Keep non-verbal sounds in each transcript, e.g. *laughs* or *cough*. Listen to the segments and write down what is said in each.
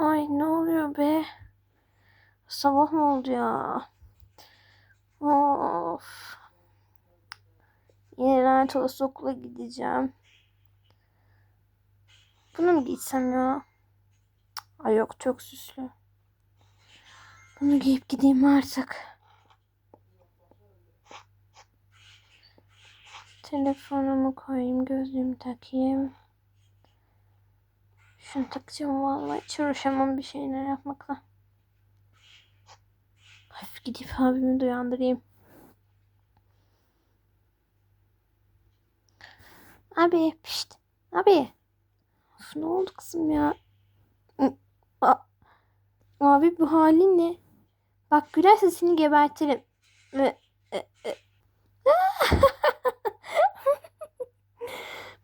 Ay ne oluyor be? Sabah mı oldu ya? Of. Yine lanet olası okula gideceğim. Bunu mu giysem ya? Ay yok çok süslü. Bunu giyip gideyim artık. Telefonumu koyayım, gözlüğümü takayım. Şunu takacağım vallahi hiç uğraşamam bir şeyler yapmakla. Hafif gidip abimi de uyandırayım. Abi pişt. Abi. Of, ne oldu kızım ya? Abi bu halin ne? Bak gülersen seni gebertirim. E- e- *laughs*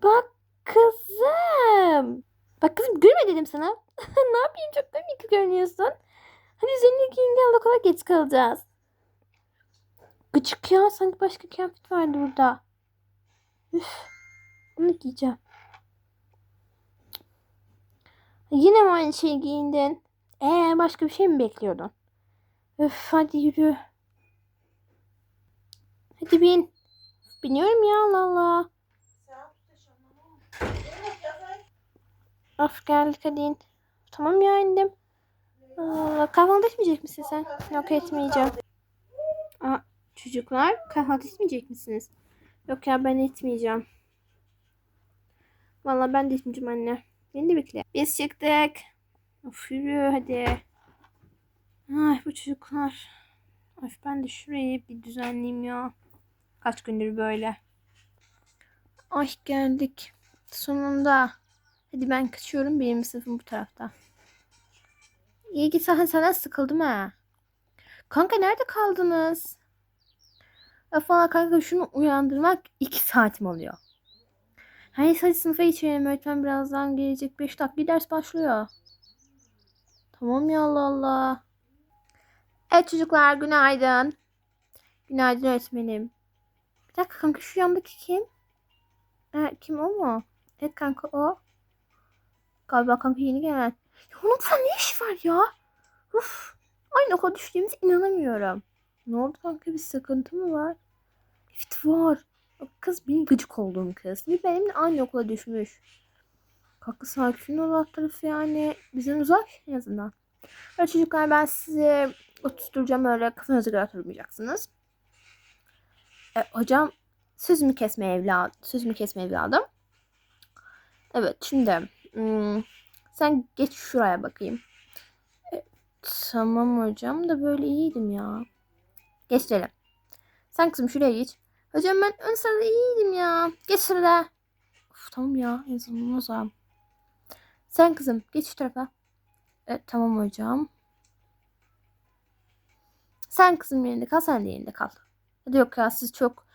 Bak kızım. Bak kızım gülme dedim sana. *laughs* ne yapayım çok komik görünüyorsun. Hadi üzerine giyin gel okula geç kalacağız. Gıcık ya sanki başka kıyafet vardı burada. Üf. Bunu giyeceğim. Yine mi aynı şeyi giyindin? Ee başka bir şey mi bekliyordun? Öf hadi yürü. Hadi bin. Biniyorum ya Allah Allah. Of geldik hadi. Tamam ya indim. Aa, kahvaltı etmeyecek misin sen? Yok etmeyeceğim. Aa, çocuklar kahvaltı etmeyecek misiniz? Yok ya ben etmeyeceğim. Vallahi ben de etmeyeceğim anne. Beni de bekle. Biz çıktık. Of yürü hadi. Ay bu çocuklar. Of ben de şurayı bir düzenleyeyim ya. Kaç gündür böyle. Ay geldik. Sonunda. Hadi ben kaçıyorum. Benim sınıfım bu tarafta. İyi ki sen sana sıkıldım ha. Kanka nerede kaldınız? Of valla kanka şunu uyandırmak iki saatim oluyor. Hayır hadi sınıfa geçelim. Öğretmen birazdan gelecek. 5 dakika ders başlıyor. Tamam ya Allah Allah. Evet çocuklar günaydın. Günaydın öğretmenim. Bir dakika kanka şu yandaki kim? E, kim o mu? Evet kanka o. Galiba kanka yeni gelen. Ya onun burada ne işi var ya? Uf. Aynı okula düştüğümüze inanamıyorum. Ne oldu kanka bir sıkıntı mı var? Evet var. Kız benim gıcık olduğum kız. Bir benimle aynı okula düşmüş. Kanka sakin ol alt tarafı yani. Bizden uzak en azından. Evet çocuklar ben sizi oturtacağım öyle kafanıza göre oturmayacaksınız. E, hocam sözümü kesme evladım. Sözümü kesme evladım. Evet şimdi hmm, sen geç şuraya bakayım. E, tamam hocam da böyle iyiydim ya. Geçelim. Sen kızım şuraya geç. Hocam ben ön sırada iyiydim ya. Geç sırada. Of, tamam ya en sonunda o. Sen kızım geç şu tarafa. E, tamam hocam. Sen kızım yerinde kal sen de yerinde kal. Hadi yok ya siz çok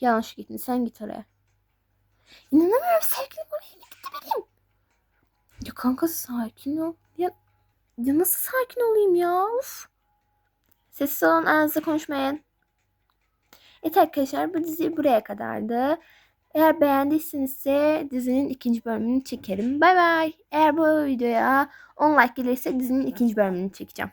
yanlış gittiniz. Sen git oraya. İnanamıyorum sevgilim oraya kanka sakin ol. Ya, ya nasıl sakin olayım ya? Uf. Sessiz olun aranızda konuşmayın. Evet arkadaşlar bu dizi buraya kadardı. Eğer beğendiysenizse dizinin ikinci bölümünü çekerim. Bay bay. Eğer bu videoya 10 like gelirse dizinin ikinci bölümünü çekeceğim.